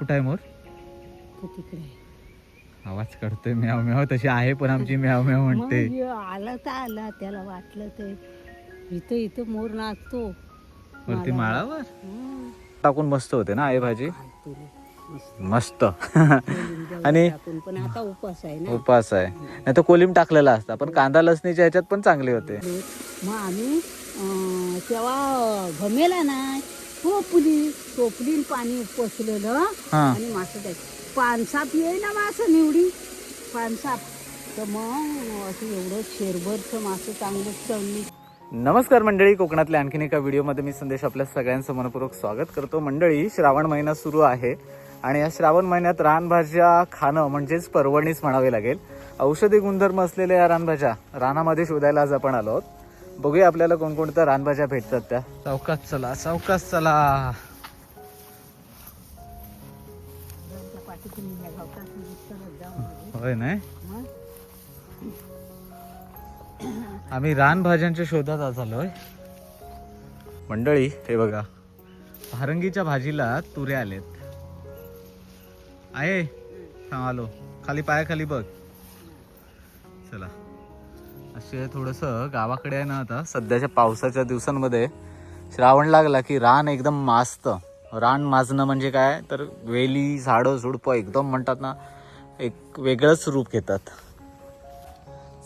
कुठं आहे मोर तो तिकडे आहे. आवाज काढतोय म्याव म्याव तशी आहे पण आमची म्याव म्याव म्हणते मग आला तर आला त्याला वाटलं ते इथं इथं मोर नाचतो वरती माळावर हं. टाकून मस्त होते ना आई भाजी. मस्त. आणि- टाकून. पण आता उपास आहे ना उपास आहे नाही तर कोलिम टाकलेला असता पण कांदा लसणीच्या ह्याच्यात पण चांगले होते मग आम्ही अं, तेव्हा घमेला नाही टोपली टोपलीन पाणी उपसलेलं हा. आणि मासं द्यायचं. पानसाप ये ना मासं निवडी. पानसाप. तर मग असं एवढं शेरभरचं मासं चांगलं चढली नमस्कार मंडळी कोकणातल्या आणखीन एका व्हिडिओमध्ये मी संदेश आपल्या सगळ्यांचं मनपूर्वक स्वागत करतो. मंडळी श्रावण महिना सुरू आहे आणि या श्रावण महिन्यात रानभाज्या खाणं म्हणजेच पर्वणीच म्हणावे लागेल. औषधी गुणधर्म असलेल्या या रानभाज्या रानामध्ये शोधायला आज आपण आलो आहोत. बघूया आपल्याला कोणकोणत्या रानभाज्या भेटतात त्या. चौकात चला चौकात चला. ह्या नाही आम्ही रानभाज्यांच्या शोधात आज आलोय. मंडळी हे बघा. भारंगीच्या भाजीला तुरे आलेत. आहे? आलो. खाली पायाखाली बघ. चला. असे थोडस गावाकडे आहे ना आता सध्याच्या पावसाच्या दिवसांमध्ये श्रावण लागला की रान एकदम माजत रान माजणं म्हणजे काय? तर वेली झाडं झुडपं एकदम म्हणतात ना एक वेगळंच रूप घेतात.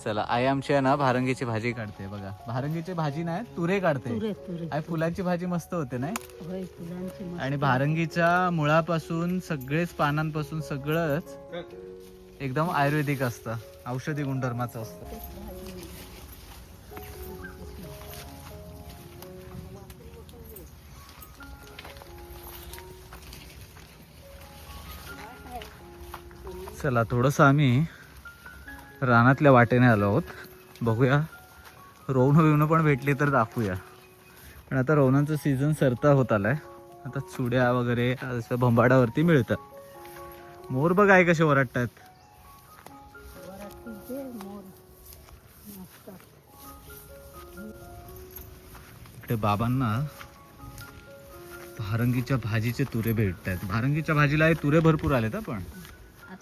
चला आई आमची आहे ना भारंगीची भाजी काढते बघा. भारंगीची भाजी नाही तुरे काढते. आई फुलांची भाजी मस्त होते नाही? होय फुलांची मस्त. आणि भारंगीच्या मुळापासून सगळेच पानांपासून सगळंच एकदम आयुर्वेदिक असतं. औषधी गुणधर्माचं असतं. चला थोडंसं आम्ही रानातल्या वाटेने आलो आहोत. बघूया. रोवणं बिवणं पण भेटली तर दाखवूया. पण आता रोवणांचं सीझन सरता होत आलाय. आता चुड्या वगैरे असं भंबाडावरती मिळतात मोर बघ आहे कसे ओरडतात आहेत ते इकडे बाबांना भारंगीच्या भाजीचे तुरे भेटत आहेत भारंगीच्या भाजीला हे तुरे भरपूर आलेत पण.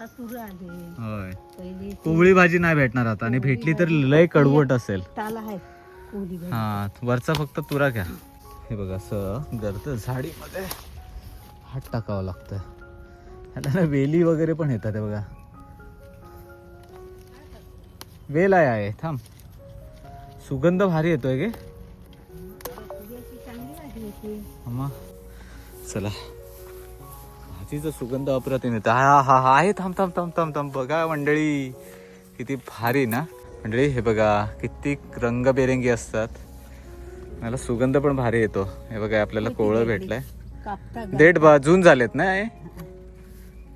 आता तुरं आले होय. पहिली कोवळी भाजी नाही भेटणार आता आणि भेटली तर लय कडवट असेल. ताल भाजी. हा वरचा फक्त तुरा घ्या. हे बघा असं गर्द झाडीमध्ये हात टाकावं लागतं ह्याला ना वेली वगैरे पण येतात हे बघा. वेल आहे आहे. थांब. सुगंध भारी येतोय गे. तुरीची चांगली भाजी होती अम्मा. चला. भाजीचा सुगंध अप्रतिम येतो हा हा हा आहे थांब थांब थांब थांब थांब. बघा मंडळी किती भारी ना? मंडळी हे बघा किती रंगबेरंगी असतात. मला सुगंध पण भारी येतो. हे बघा आपल्याला कोवळं भेटलंय. देठ भाजून झालेत ना हे?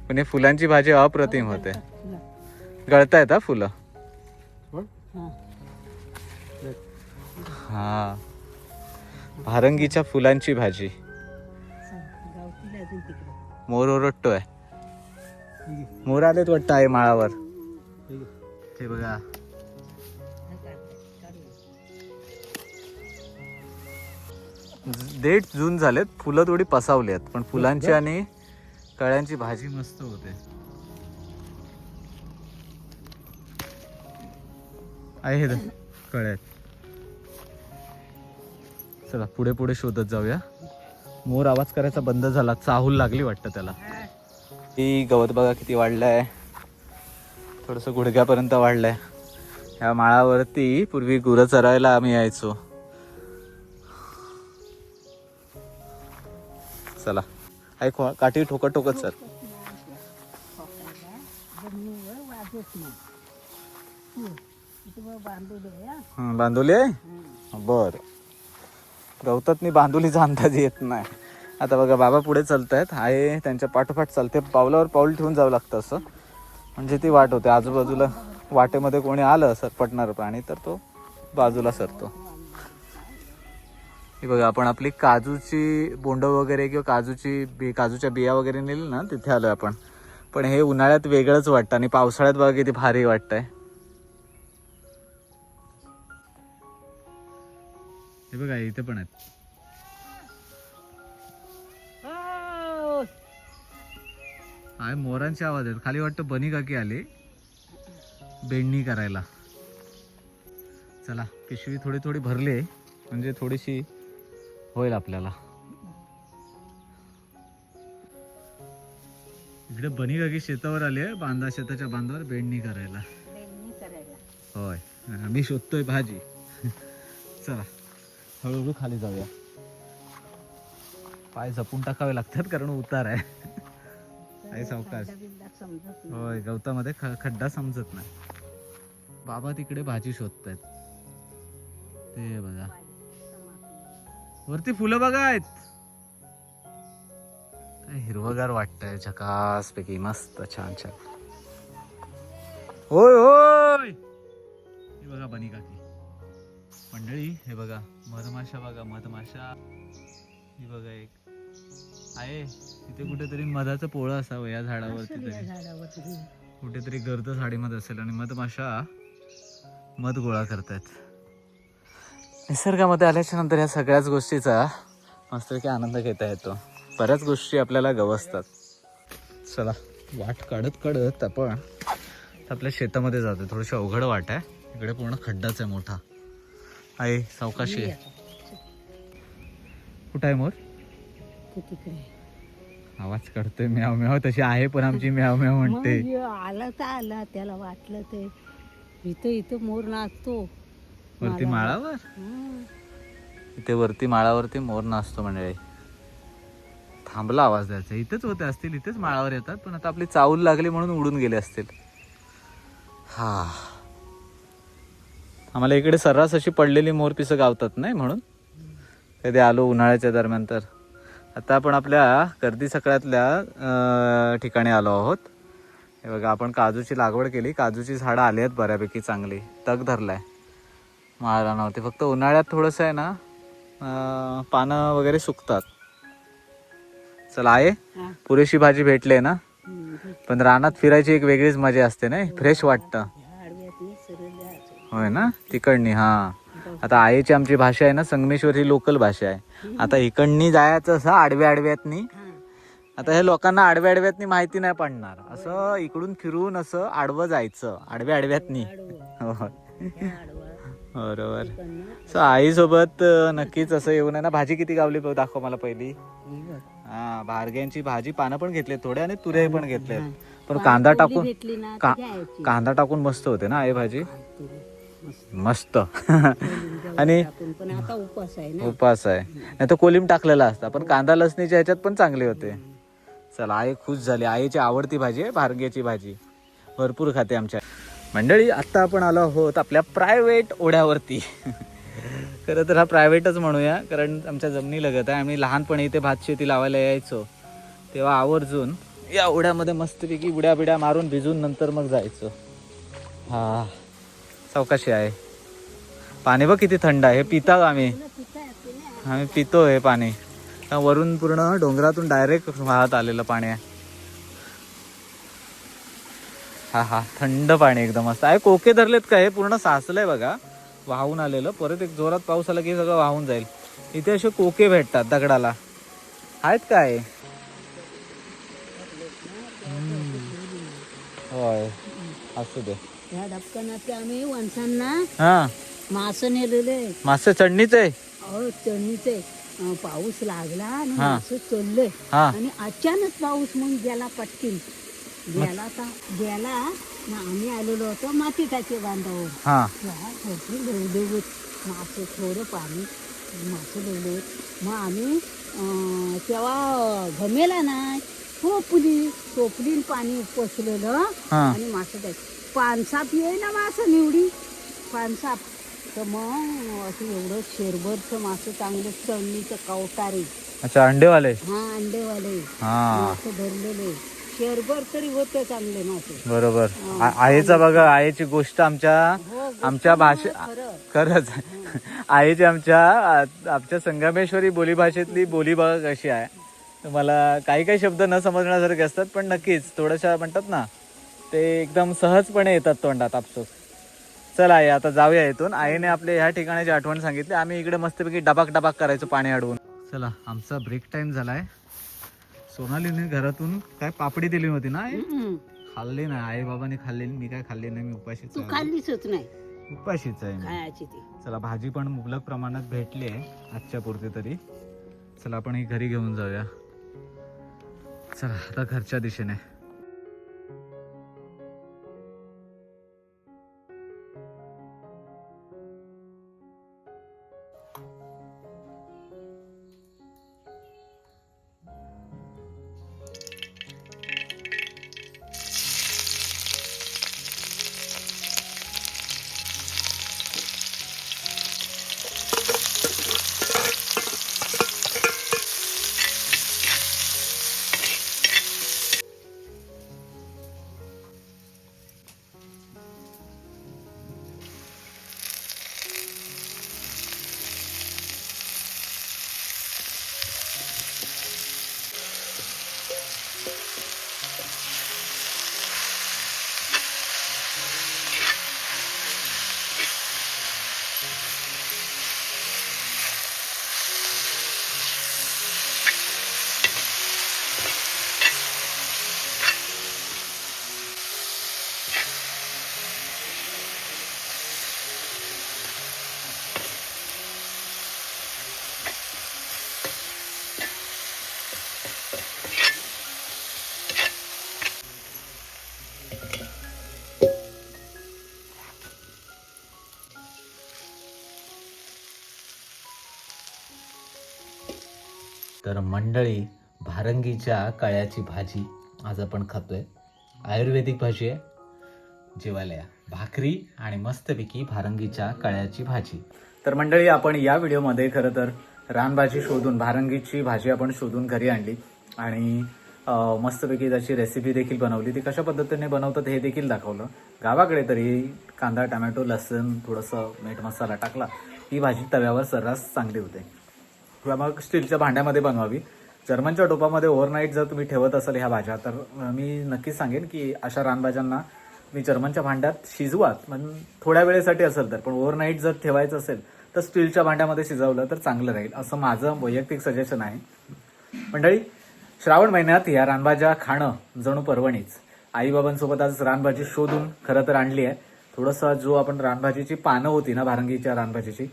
पण हे फुलांची भाजी अप्रतिम होते. फुलं. गळतायत हा फुलं? हा. हा. भारंगीच्या फुलांची भाजी. मोर ओरडतोय. मोर आलेत वाटतं आहे माळावर. हे बघा. देठ जून झालेत. फुलं थोडी पसावली आहेत पण फुलांची आणि कळ्यांची भाजी मस्त होते. आहे हे कळ्यात चला पुढे पुढे शोधत जाऊया. मोर आवाज करायचा बंद झाला चाहूल लागली वाटतं त्याला. ही गवत बघा किती वाढलंय. थोडस गुडघ्यापर्यंत वाढलंय. ह्या माळावरती पूर्वी गुरं चरायला आम्ही यायचो. चला. ऐक काठी ठोकत ठोकत सर बांधलेलं आहे हा. आहे? हं. बर. गवतातनी बांधुलीचा अंदाज येत नाही. आता बघा बाबा पुढे चालत आहेत आहे त्यांच्या पाठोपाठ चालते. पावलावर पाऊल ठेवून जावं लागतं असं. म्हणजे ती वाट होते. आजूबाजूला वाटेमध्ये कोणी आलं सरपटणार प्राणी तर तो बाजूला सरतो. हे बघा आपण आपली काजूची बोंड वगैरे किंवा काजूची बी काजूच्या बिया वगैरे नेली ना तिथे आलोय आपण. पण हे उन्हाळ्यात वेगळंच वाटतं आणि पावसाळ्यात बघा किती भारी वाटतंय. हे बघा इथे पण आहेत. काय मोरांचे आवाज आहेत खाली वाटतं बनी काकी आले. बेंडणी करायला. चला पिशवी थोडी थोडी भरली म्हणजे थोडीशी होईल आपल्याला. इकडे बनी काकी शेतावर आले बांधा शेताच्या बांधावर बेंडणी करायला. बेडणी करायला. होय. आम्ही शोधतोय भाजी. चला हळूहळू खाली जाऊया. पाय जपून टाकावे लागतात कारण उतार आहे. सावकाश. खड्डा-बिड्डा समजत नाही. होय गवतामध्ये खड्डा समजत नाही. बाबा तिकडे भाजी शोधतायत. ते बघा. वरती फुलं बघा आहेत. काय हिरवगार वाटतंय झकास पैकी मस्त छान छान. होय होय! हे बघा बनी काकी. मंडळी हे बघा मधमाशा बघा मधमाशा. ही बघा एक. आहे. तिथे कुठेतरी मधाचं पोळं असावं या झाडावरती असेल या तरी. झाडावरती. कुठेतरी गर्द साडीमध्ये असेल आणि मधमाशा मध गोळा करतायत. निसर्गामध्ये आल्याच्यानंतर या सगळ्याच गोष्टीचा मस्तपैकी आनंद घेता येतो. बऱ्याच गोष्टी आपल्याला गवसतात. चला वाट काढत काढत आपण आपल्या शेतामध्ये जातो थोडीशी अवघड वाट आहे. इकडे पूर्ण खड्डाच आहे मोठा. आहे सावकाशी आहे कुठं आहे मोर? ते तिकडे. आवाज काढतोय म्याव म्याव तशी आहे पण आमची म्याव म्याव म्हणते. मग आला तर आला त्याला वाटलं ते. इथं इथं मोर नाचतो. वरती माळावर? हं. इथे वरती माळावरती मोर नाचतो मंडळी. थांबला आवाज द्यायचा. इथेच होते असतील इथेच माळावर येतात पण आता आपली चावल लागली म्हणून उडून गेले असतील. हा. आम्हाला इकडे सर्रास अशी पडलेली मोर पिसं गावतात नाही म्हणून? कधी आलो उन्हाळ्याच्या दरम्यान तर. आता आपण आपल्या गर्दी सगळ्यातल्या अं, ठिकाणी आलो आहोत. हे बघा आपण काजूची लागवड केली. काजूची झाडं आली आहेत बऱ्यापैकी चांगली. तग धरलाय. माळाला नव्हते फक्त उन्हाळ्यात थोडंसं आहे ना पानं वगैरे सुकतात. चला आहे. पुरेशी भाजी भेटली ना. पण रानात फिरायची एक वेगळीच मजा असते नाही फ्रेश वाटतं. होय ना? तिकडनी हा. आता आईची आमची भाषा आहे ना संगमेश्वर ही लोकल भाषा आहे. आता इकडनी जायचं असं आडव्या आडव्यातनी. आता हे लोकांना आडव्या आडव्यातनी माहिती नाही पडणार असं इकडून फिरून असं आडवं जायचं आडव्या आडव्यातनी. बरोबर सो आईसोबत नक्कीच असं येऊन आहे ना भाजी किती गावली दाखव मला पहिली ही बघ. भार्ग्यांची भाजी पानं पण घेतले थोडे आणि तुरे पण घेतले. पण कांदा टाकून. कांदा टाकून मस्त होते ना आई भाजी. मस्त. आणि- पण आता उपास आहे. ना उपास आहे नाही तर कोलिम टाकलेला असता पण कांदा लसणीच्या ह्याच्यात पण चांगले होते. चला आई खुश झाली. आईची आवडती भाजी आहे भारग्याची भाजी. भरपूर खाते आमच्या. मंडळी आत्ता आपण आलो आहोत आपल्या प्रायव्हेट ओढ्यावरती. खरं तर हा प्रायव्हेटच म्हणूया कारण आमच्या जमिनी लगत आहे. आम्ही लहानपणी इथे भात शेती लावायला यायचो. तेव्हा आवर्जून या ओढ्यामध्ये मस्तपैकी उड्या बिड्या मारून भिजून नंतर मग जायचो. हा. चौकाशी आहे. पाणी बघ किती थंड आहे. हे पितात आम्ही. आम्ही पितो हे पाणी. त्या वरून पूर्ण डोंगरातून डायरेक्ट वाहत आलेलं पाणी आहे. हा हा थंड पाणी एकदम मस्त आहे. कोके धरलेत का हे? पूर्ण साचलंय बघा. वाहून आलेलं. परत एक जोरात पाऊस आला की सगळं वाहून जाईल. इथे असे कोके भेटतात दगडाला. आहेत काय होय. असू दे. ह्या डबकनात आम्ही वणसांना हा. मासं नेलेले मासे चढणीच आहे. अहो चढणीचे अं, पाऊस लागला आणि हा. मासं चढले. हा. आणि अचानक पाऊस मग गेला पटकीन. गेला तर गेला आम्ही आलेलो होतो माती टाके बांधावर. हा. लवले मासे थोडं पाणी मासे लवले मग आम्ही अं, तेव्हा घमेला नाही टोपली टोपलीन पाणी उपसलेलं हा. आणि मासे टाक पानसाप येई ना मासं निवडी? पानसाप. तर मग असं एवढं शेरभरचं मासं चांगलं चढणीचं कवटारे. अच्छा अंडेवाले? हा अंडेवाले. हा. मासं धरलेले शेरभर तरी होते चांगले मासे. बरोबर. आ- आईचा बघा आईची गोष्ट आमच्या हो आमच्या ना, भाषे खरं. खरंच. आईची आमच्या आ- आमच्या संगमेश्वरी बोलीभाषेतली बोली बघा कशी आहे. तुम्हाला काही काही शब्द न समजण्यासारखे असतात पण नक्कीच थोड्याशा म्हणतात ना ते एकदम सहजपणे येतात तोंडात आपसूक. चला आई आता जाऊया इथून. आईने आपल्या ह्या ठिकाणाची आठवण सांगितली. आम्ही इकडे मस्तपैकी डबाक डबाक करायचो पाणी अडवून. चला आमचा ब्रेक टाइम झालाय. सोनालीने घरातून काय पापडी दिली होती ना आई? खाल्ली नाही. आई बाबाने खाल्लेली मी काय खाल्ली नाही मी उपाशीच तू आहे. खाल्लीच नाही. उपाशीच आहे मी. खायची ती. चला भाजी पण मुबलक प्रमाणात भेटली आहे आजच्या पुरते तरी. चला आपण ही घरी घेऊन जाऊया. चला आता घरच्या दिशेने. तर मंडळी भारंगीच्या कळ्याची भाजी आज आपण खातोय. आयुर्वेदिक भाजी आहे. जेवायला या. भाकरी आणि मस्तपैकी भारंगीच्या कळ्याची भाजी. तर मंडळी आपण या व्हिडिओमध्ये खरं तर रानभाजी शोधून भारंगीची भाजी आपण शोधून घरी आणली. आणि मस्तपैकी त्याची रेसिपी देखील बनवली. ती कशा पद्धतीने बनवतात हे देखील दाखवलं. गावाकडे तरी कांदा टमॅटो लसूण थोडंसं मीठ मसाला टाकला. ही भाजी तव्यावर सर्रास चांगली होते. किंवा मग स्टीलच्या भांड्यामध्ये बनवावी. जर्मनच्या टोपामध्ये ओव्हरनाईट जर तुम्ही ठेवत असाल ह्या भाज्या तर मी नक्कीच सांगेन की अशा रानभाज्यांना मी जर्मनच्या भांड्यात शिजवात. पण थोड्या वेळेसाठी असेल तर पण ओव्हरनाईट जर ठेवायचं असेल तर स्टीलच्या भांड्यामध्ये शिजवलं तर चांगलं राहील असं माझं वैयक्तिक सजेशन आहे. मंडळी श्रावण महिन्यात या रानभाज्या खाणं जणू पर्वणीच. आईबाबांसोबत आज रानभाजी शोधून खरं तर आणली आहे. थोडंसं जो आपण रानभाजीची पानं होती ना भारंगीच्या रानभाजीची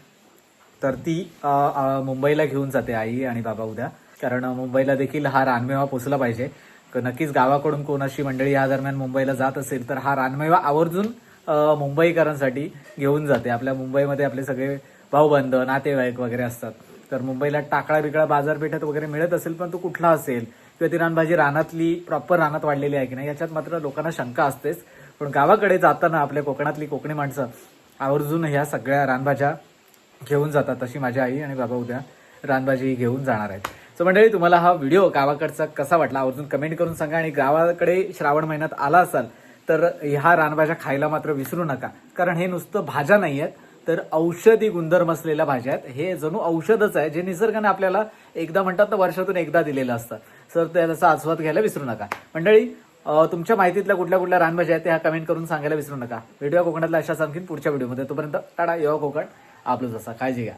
तर ती मुंबईला घेऊन जाते आई आणि बाबा उद्या. कारण मुंबईला देखील हा रानमेवा पोचला पाहिजे. नक्कीच गावाकडून कोण अशी मंडळी या दरम्यान मुंबईला जात असेल तर हा रानमेवा आवर्जून मुंबईकरांसाठी घेऊन जाते. आपल्या मुंबईमध्ये आपले सगळे भाऊबंध नातेवाईक वगैरे असतात. तर मुंबईला टाकळा बिकळा बाजारपेठेत वगैरे मिळत असेल पण तो कुठला असेल किंवा ती रानभाजी रानातली प्रॉपर रानात वाढलेली आहे की नाही याच्यात मात्र लोकांना शंका असतेच. पण गावाकडे जाताना आपल्या कोकणातली कोकणी माणसं आवर्जून ह्या सगळ्या रानभाज्या घेऊन जातात अशी माझी आई आणि बाबा उद्या रानभाजी घेऊन जाणार आहेत. सो मंडळी तुम्हाला हा व्हिडिओ गावाकडचा कसा वाटला? आवर्जून कमेंट करून सांगा आणि गावाकडे श्रावण महिन्यात आला असाल तर ह्या रानभाज्या खायला मात्र विसरू नका. कारण हे नुसतं भाज्या नाही आहेत तर औषधी गुणधर्म असलेल्या भाज्या आहेत. हे जणू औषधच आहे जे निसर्गाने आपल्याला एकदा म्हणतात ना वर्षातून एकदा दिलेलं असतं. सर त्याचा आस्वाद घ्यायला विसरू नका. मंडळी तुमच्या माहितीतल्या कुठल्या कुठल्या रानभाज्या आहेत त्या कमेंट करून सांगायला विसरू नका. व्हिडिओ कोकणातल्या अशाच आणखीन पुढच्या व्हिडिओमध्ये तोपर्यंत टाटा यो कोकण. आपलं जसा काळजी घ्या.